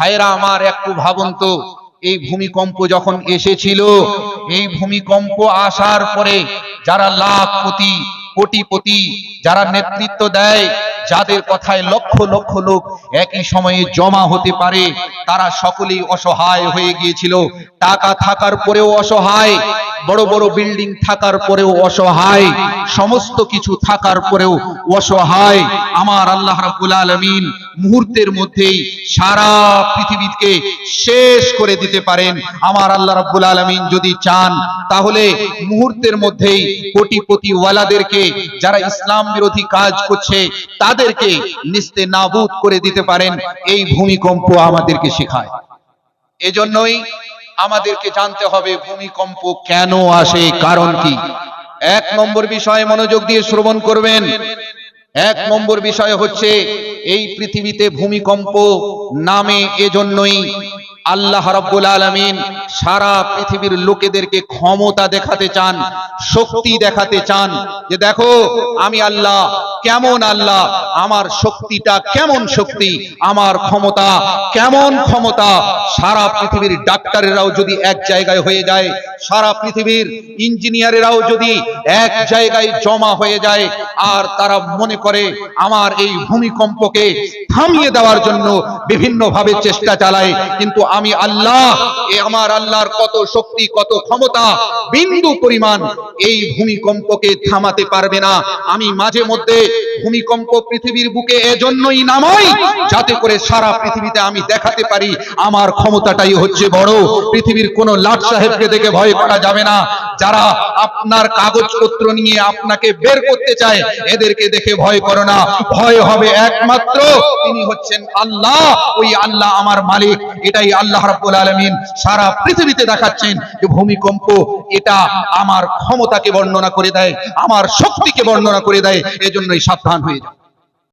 ভাইরা আমার একটু ভাবুন তো, এই ভূমিকম্প যখন এসেছিল, এই ভূমিকম্প আসার পরে যারা লাখপতি, কোটিপতি, যারা নেতৃত্ব দেয়, যাদের কথায় লক্ষ লক্ষ লোক একই সময়ে জমা হতে পারে, তারা সকলেই অসহায় হয়ে গিয়েছিল। টাকা থাকার পরেও অসহায় বড় বড় বিল্ডিং থাকার পরেও অসহায়, সমস্ত কিছু থাকার পরেও অসহায়। আমার আল্লাহ রাব্বুল আলামিন মুহূর্তের মধ্যেই সারা পৃথিবীকে শেষ করে দিতে পারেন। আমার আল্লাহ রাব্বুল আলামিন যদি চান, তাহলে মুহূর্তের মধ্যেই কোটিপতি ওয়ালাদেরকে, যারা ইসলাম বিরোধী কাজ করছে, তাদেরকে নিস্তে নাবুদ করে দিতে পারেন। এই ভূমিকম্প আমাদেরকে শেখায়। এজন্যই আমাদেরকে জানতে হবে ভূমিকম্প কেন আসে, কারণ কি? এক নম্বর বিষয়ে মনোযোগ দিয়ে শ্রবণ করবেন। এক নম্বর বিষয় হচ্ছে, এই পৃথিবীতে ভূমিকম্প নামে এজন্যই আল্লাহ রাব্বুল আলামিন সারা পৃথিবীর লোকেদেরকে ক্ষমতা দেখাতে চান, শক্তি দেখাতে চান যে দেখো, আমি আল্লাহ, কেমন আল্লাহ, আমার শক্তিটা কেমন শক্তি, আমার ক্ষমতা কেমন ক্ষমতা সারা পৃথিবীর ডাক্তারেরাও যদি এক জায়গায় হয়ে যায়, সারা পৃথিবীর ইঞ্জিনিয়ারেরাও যদি এক জায়গায় জমা হয়ে যায়, আর তারা মনে করে আমার এই ভূমিকম্পকে থামিয়ে দেওয়ার জন্য বিভিন্ন ভাবে চেষ্টা চালায়, কিন্তু আমি আল্লাহ, এ আমার আল্লাহর কত শক্তি, কত ক্ষমতা, বিন্দু পরিমাণ এই ভূমিকম্পকে থামাতে পারবে না। আমি মাঝে মধ্যে ভূমিকম্প পৃথিবীর বুকে এজন্যই নামাই, যাতে করে সারা পৃথিবীতে আমি দেখাতে পারি, আমার ক্ষমতাটাই হচ্ছে বড়। পৃথিবীর কোন লাট সাহেবকে দেখে ভয় করা যাবে না। যারা আপনার কাগজপত্র নিয়ে আপনাকে বের করতে চায়, এদেরকে দেখে ভয় করো না। ভয় হবে একমাত্র তিনি হচ্ছেন আল্লাহ। ওই আল্লাহ আমার মালিক, এটাই আল্লাহ রাব্বুল আলামিন সারা পৃথিবীতে দেখাচ্ছেন যে ভূমিকম্প এটা আমার ক্ষমতাকে বর্ণনা করে দেয়, আমার শক্তিকে বর্ণনা করে দেয়, এজন্যই সাবধান হয়ে যাও।